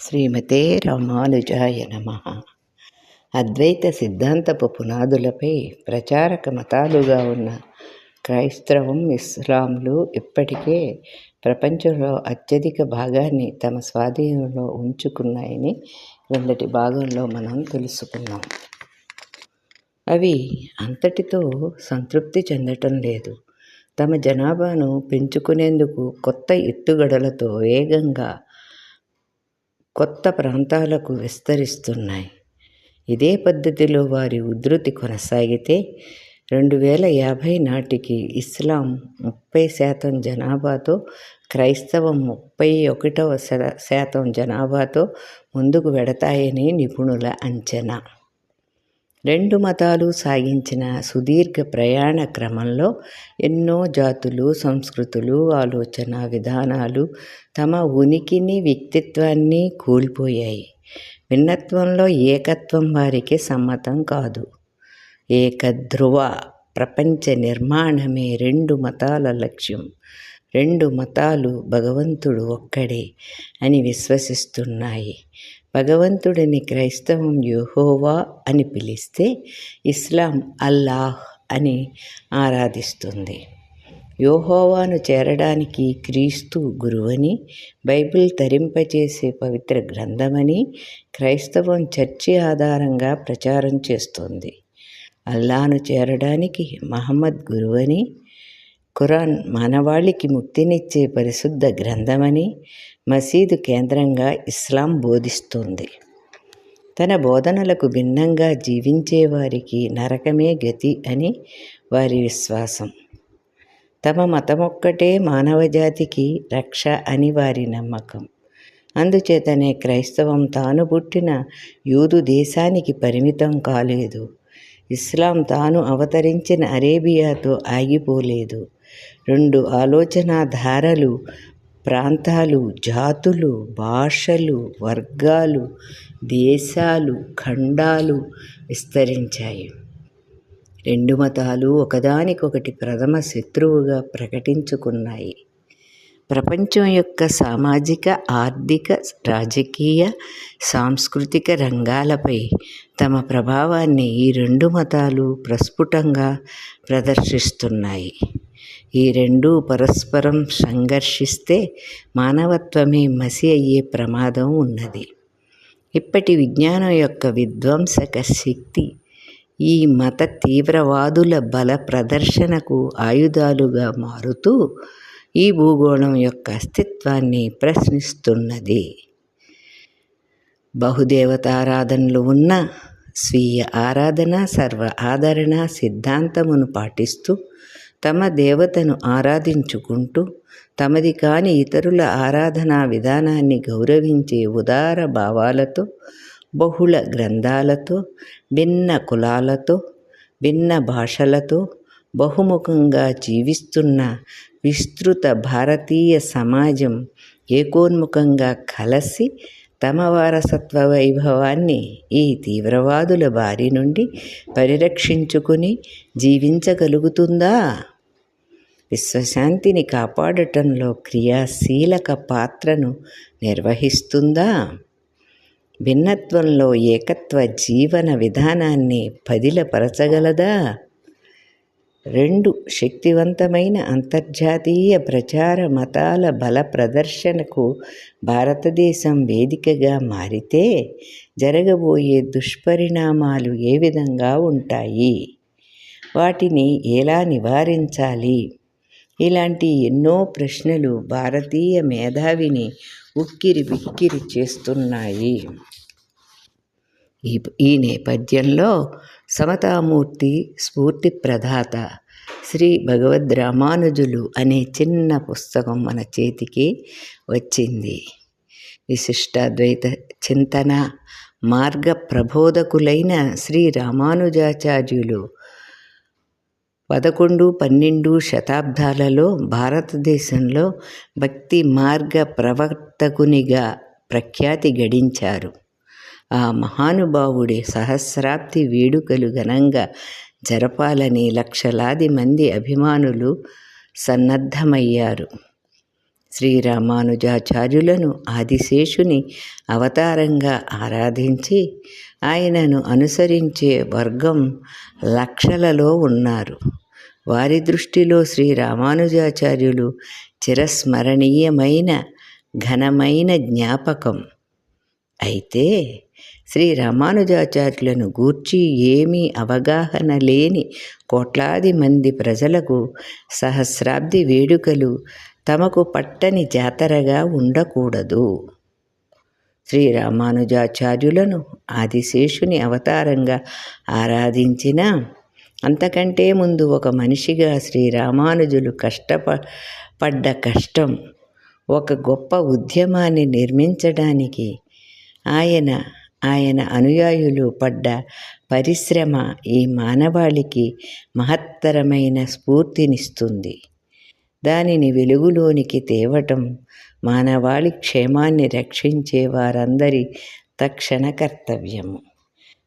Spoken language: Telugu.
శ్రీమతే రామానుజాయ నమ. అద్వైత సిద్ధాంతపు పునాదులపై ప్రచారక మతాలుగా ఉన్న క్రైస్తవం ఇస్లాంలు ఇప్పటికే ప్రపంచంలో అత్యధిక భాగాన్ని తమ స్వాధీనంలో ఉంచుకున్నాయని రెండటి భాగంలో మనం తెలుసుకున్నాం అవి అంతటితో సంతృప్తి చెందటం లేదు. తమ జనాభాను పెంచుకునేందుకు కొత్త ఎత్తుగడలతో వేగంగా కొత్త ప్రాంతాలకు విస్తరిస్తున్నాయి. ఇదే పద్ధతిలో వారి ఉధృతి కొనసాగితే రెండు వేల యాభై నాటికి ఇస్లాం ముప్పై శాతం జనాభాతో క్రైస్తవం ముప్పై ఒకటవ శాతం జనాభాతో ముందుకు వెడతాయని నిపుణుల అంచనా. రెండు మతాలు సాగించిన సుదీర్ఘ ప్రయాణ క్రమంలో ఎన్నో జాతులు సంస్కృతులు ఆలోచన విధానాలు తమ ఉనికిని వ్యక్తిత్వాన్ని కోల్పోయాయి. భిన్నత్వంలో ఏకత్వం వారికి సమ్మతం కాదు. ఏకధ్రువ ప్రపంచ నిర్మాణమే రెండు మతాల లక్ష్యం. రెండు మతాలు భగవంతుడు ఒక్కడే అని విశ్వసిస్తున్నాయి. భగవంతుడిని క్రైస్తవం యుహోవా అని పిలిస్తే ఇస్లాం అల్లాహ్ అని ఆరాధిస్తుంది. యోహోవాను చేరడానికి క్రీస్తు గురువని బైబిల్ తరింపచేసే పవిత్ర గ్రంథమని క్రైస్తవం చర్చి ఆధారంగా ప్రచారం చేస్తుంది. అల్లాను చేరడానికి మహమ్మద్ గురువని ఖురాన్ మానవాళికి ముక్తినిచ్చే పరిశుద్ధ గ్రంథమని మసీదు కేంద్రంగా ఇస్లాం బోధిస్తుంది. తన బోధనలకు భిన్నంగా జీవించే వారికి నరకమే గతి అని వారి విశ్వాసం. తమ మతమొక్కటే మానవజాతికి రక్ష అని వారి నమ్మకం. అందుచేతనే క్రైస్తవం తాను పుట్టిన యూదు దేశానికి పరిమితం కాలేదు. ఇస్లాం తాను అవతరించిన అరేబియాతో ఆగిపోలేదు. రెండు ఆలోచన ధారలు ప్రాంతాలు జాతులు భాషలు వర్గాలు దేశాలు ఖండాలు విస్తరించాయి. రెండు మతాలు ఒకదానికొకటి ప్రథమ శత్రువుగా ప్రకటించుకున్నాయి. ప్రపంచం యొక్క సామాజిక ఆర్థిక రాజకీయ సాంస్కృతిక రంగాలపై తమ ప్రభావాన్ని ఈ రెండు మతాలు ప్రస్ఫుటంగా ప్రదర్శిస్తున్నాయి. ఈ రెండు పరస్పరం సంఘర్షిస్తే మానవత్వమే మసి అయ్యే ప్రమాదం ఉన్నది. ఇప్పటి విజ్ఞానం యొక్క విధ్వంసక శక్తి ఈ మత తీవ్రవాదుల బల ప్రదర్శనకు ఆయుధాలుగా మారుతూ ఈ భూగోళం యొక్క అస్తిత్వాన్ని ప్రశ్నిస్తున్నది. బహుదేవతారాధనలు ఉన్న స్వీయ ఆరాధన సర్వ ఆదరణ సిద్ధాంతమును పాటిస్తూ తమ దేవతను ఆరాధించుకుంటూ తమది కాని ఇతరుల ఆరాధనా విధానాన్ని గౌరవించే ఉదార భావాలతో బహుళ గ్రంథాలతో భిన్న కులాలతో భిన్న భాషలతో బహుముఖంగా జీవిస్తున్న విస్తృత భారతీయ సమాజం ఏకోన్ముఖంగా కలసి తమ వారసత్వ వైభవాన్ని ఈ తీవ్రవాదుల బారి నుండి పరిరక్షించుకుని జీవించగలుగుతుందా? విశ్వశాంతిని కాపాడటంలో క్రియాశీలక పాత్రను నిర్వహిస్తుందా? భిన్నత్వంలో ఏకత్వ జీవన విధానాన్ని పదిలపరచగలదా? రెండు శక్తివంతమైన అంతర్జాతీయ ప్రచార మతాల బల ప్రదర్శనకు భారతదేశం వేదికగా మారితే జరగబోయే దుష్పరిణామాలు ఏ విధంగా ఉంటాయి? వాటిని ఎలా నివారించాలి? ఇలాంటి ఎన్నో ప్రశ్నలు భారతీయ మేధావిని ఉక్కిరి బిక్కిరి చేస్తున్నాయి. ఈ ఈ నేపథ్యంలో సమతామూర్తి స్ఫూర్తి ప్రదాత శ్రీ భగవద్ రామానుజులు అనే చిన్న పుస్తకం మన చేతికి వచ్చింది. విశిష్టాద్వైత చింతన మార్గ ప్రబోధకులైన శ్రీ రామానుజాచార్యులు పదకొండు పన్నెండు శతాబ్దాలలో భారతదేశంలో భక్తి మార్గ ప్రవర్తకునిగా ప్రఖ్యాతి గడించారు. ఆ మహానుభావుడి సహస్రాబ్ది వేడుకలు ఘనంగా జరపాలని లక్షలాది మంది అభిమానులు సన్నద్ధమయ్యారు. శ్రీరామానుజాచార్యులను ఆదిశేషుని అవతారంగా ఆరాధించి ఆయనను అనుసరించే వర్గం లక్షలలో ఉన్నారు. వారి దృష్టిలో శ్రీరామానుజాచార్యులు చిరస్మరణీయమైన ఘనమైన జ్ఞాపకం. అయితే శ్రీ రామానుజాచార్యులను గూర్చి ఏమీ అవగాహన లేని కోట్లాది మంది ప్రజలకు సహస్రాబ్ది వేడుకలు తమకు పట్టని జాతరగా ఉండకూడదు. శ్రీ రామానుజాచార్యులను ఆదిశేషుని అవతారంగా ఆరాధించిన అంతకంటే ముందు ఒక మనిషిగా శ్రీరామానుజులు కష్టప పడ్డ కష్టం ఒక గొప్ప ఉద్యమాన్ని నిర్మించడానికి ఆయన ఆయన అనుయాయులు పడ్డ పరిశ్రమ ఈ మానవాళికి మహత్తరమైన స్ఫూర్తినిస్తుంది. దానిని వెలుగులోనికి తేవటం మానవాళి క్షేమాన్ని రక్షించే వారందరి తక్షణ కర్తవ్యము.